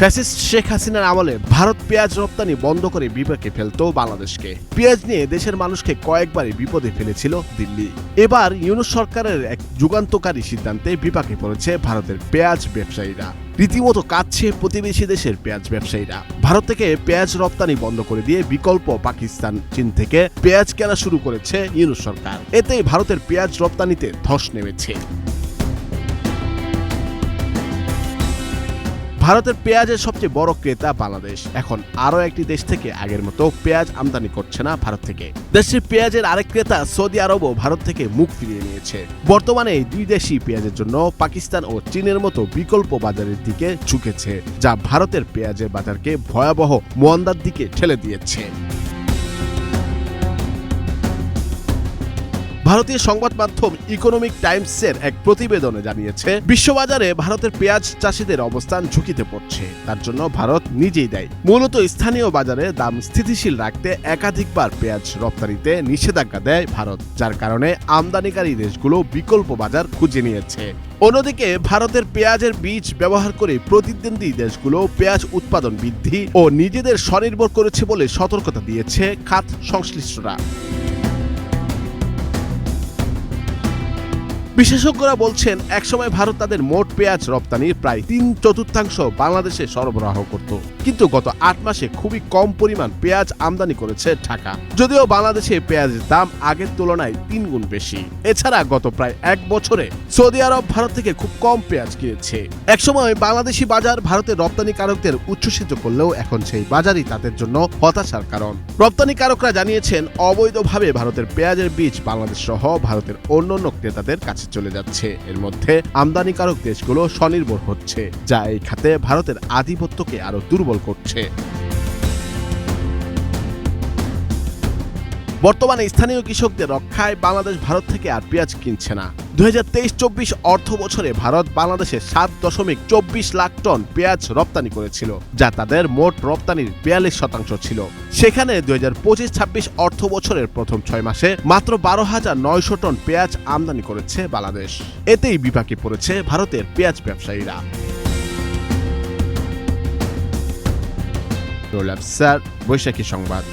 Fascist Sheikh হাসিনার আমলে ভারত পেঁয়াজ রপ্তানি বন্ধ করে বিপাকে ফেলতো বাংলাদেশকে। পেঁয়াজ নিয়ে দেশের মানুষকে কয়েকবারই বিপদে ফেলেছিল দিল্লি। এবার ইউনুস সরকারের এক যুগান্তকারী সিদ্ধান্তে বিপাকে পড়েছে ভারতের পেঁয়াজ ব্যবসায়ীরা। রীতিমতো কাচ্ছে প্রতিবেশী দেশের পেঁয়াজ ব্যবসায়ীরা। ভারত থেকে পেঁয়াজ রপ্তানি বন্ধ করে দিয়ে বিকল্প পাকিস্তান, চীন থেকে পেঁয়াজ কেনা শুরু করেছে ইউনুস সরকার। এতে ভারতের পেঁয়াজ রপ্তানিতে ধস নেমেছে। ভারতের পেঁয়াজের সবচেয়ে বড় ক্রেতা বাংলাদেশ। এখন আরও একটি দেশ থেকে আগের মতো পেঁয়াজ আমদানি করছে না ভারত থেকে। দেশের পেঁয়াজের আরেক ক্রেতা সৌদি আরবও ভারত থেকে মুখ ফিরিয়ে নিয়েছে। বর্তমানে এই দুই দেশই পেঁয়াজের জন্য পাকিস্তান ও চীনের মতো বিকল্প বাজারের দিকে ঝুঁকেছে, যা ভারতের পেঁয়াজের বাজারকে ভয়াবহ মন্দার দিকে ঠেলে দিয়েছে। ভারতীয় সংবাদ মাধ্যম ইকোনমিক টাইমসের এক প্রতিবেদনে জানিয়েছে, বিশ্ববাজারে ভারতের পেঁয়াজ চাষিদের অবস্থান ঝুঁকিতে পড়ছে। তার জন্য ভারত নিজেই দেয়। মূলত স্থানীয় বাজারে দাম স্থিতিশীল রাখতে একাধিকবার পেঁয়াজ রপ্তানিতে নিষেধাজ্ঞা দেয় ভারত, যার কারণে আমদানিকারী দেশগুলো বিকল্প বাজার খুঁজে নিয়েছে। অন্যদিকে, ভারতের পেঁয়াজের বীজ ব্যবহার করে প্রতিদ্বন্দ্বী দেশগুলো পেঁয়াজ উৎপাদন বৃদ্ধি ও নিজেদের স্বনির্ভর করেছে বলে সতর্কতা দিয়েছে খাত সংশ্লিষ্টরা। বিশেষজ্ঞরা বলছেন একসময় ভারত তাদের মোট পেঁয়াজ রপ্তানির প্রায় তিন চতুর্থাংশ বাংলাদেশে সরবরাহ করত। কিন্তু গত আট মাসে খুবই কম পরিমাণ পেঁয়াজ আমদানি করেছে ঢাকা। যদিও বাংলাদেশে পেঁয়াজের দাম আগের তুলনায় তিন গুণ বেশি। এছাড়া গত প্রায় এক বছরে সৌদি আরব ভারত থেকে খুব কম পেঁয়াজ কিনেছে। একসময় বাংলাদেশি বাজার ভারতের রপ্তানিকারকদের উচ্ছ্বসিত করলেও এখন সেই বাজারই তাদের জন্য হতাশার কারণ। রপ্তানিকারকরা জানিয়েছেন, অবৈধভাবে ভারতের পেঁয়াজের বীজ বাংলাদেশ সহ ভারতের অন্যান্য ক্রেতাদের কাছে চলে যাচ্ছে। এর মধ্যে আমদানিকারক দেশগুলো স্বনির্ভর হচ্ছে, যা এই খাতে ভারতের আধিপত্যকে আরও দুর্বল করছে। বর্তমানে স্থানীয় কৃষকদের রক্ষায় বাংলাদেশ, ভারত থেকে আর পেঁয়াজ কিনছে না। দুই হাজার তেইশ চব্বিশ অর্থ বছরে ভারত বাংলাদেশে সাত দশমিক চব্বিশ লাখ টন পেঁয়াজ রপ্তানি করেছিল, যা তাদের মোট রপ্তানির বিয়াল্লিশ শতাংশ ছিল। সেখানে দুই হাজার পঁচিশ ছাব্বিশ অর্থ বছরের প্রথম ছয় মাসে মাত্র বারো হাজার নয়শো টন পেঁয়াজ আমদানি করেছে বাংলাদেশ। এতেই বিপাকে পড়েছে ভারতের পেঁয়াজ ব্যবসায়ীরা। রোল স্যার বৈশাখী সংবাদ।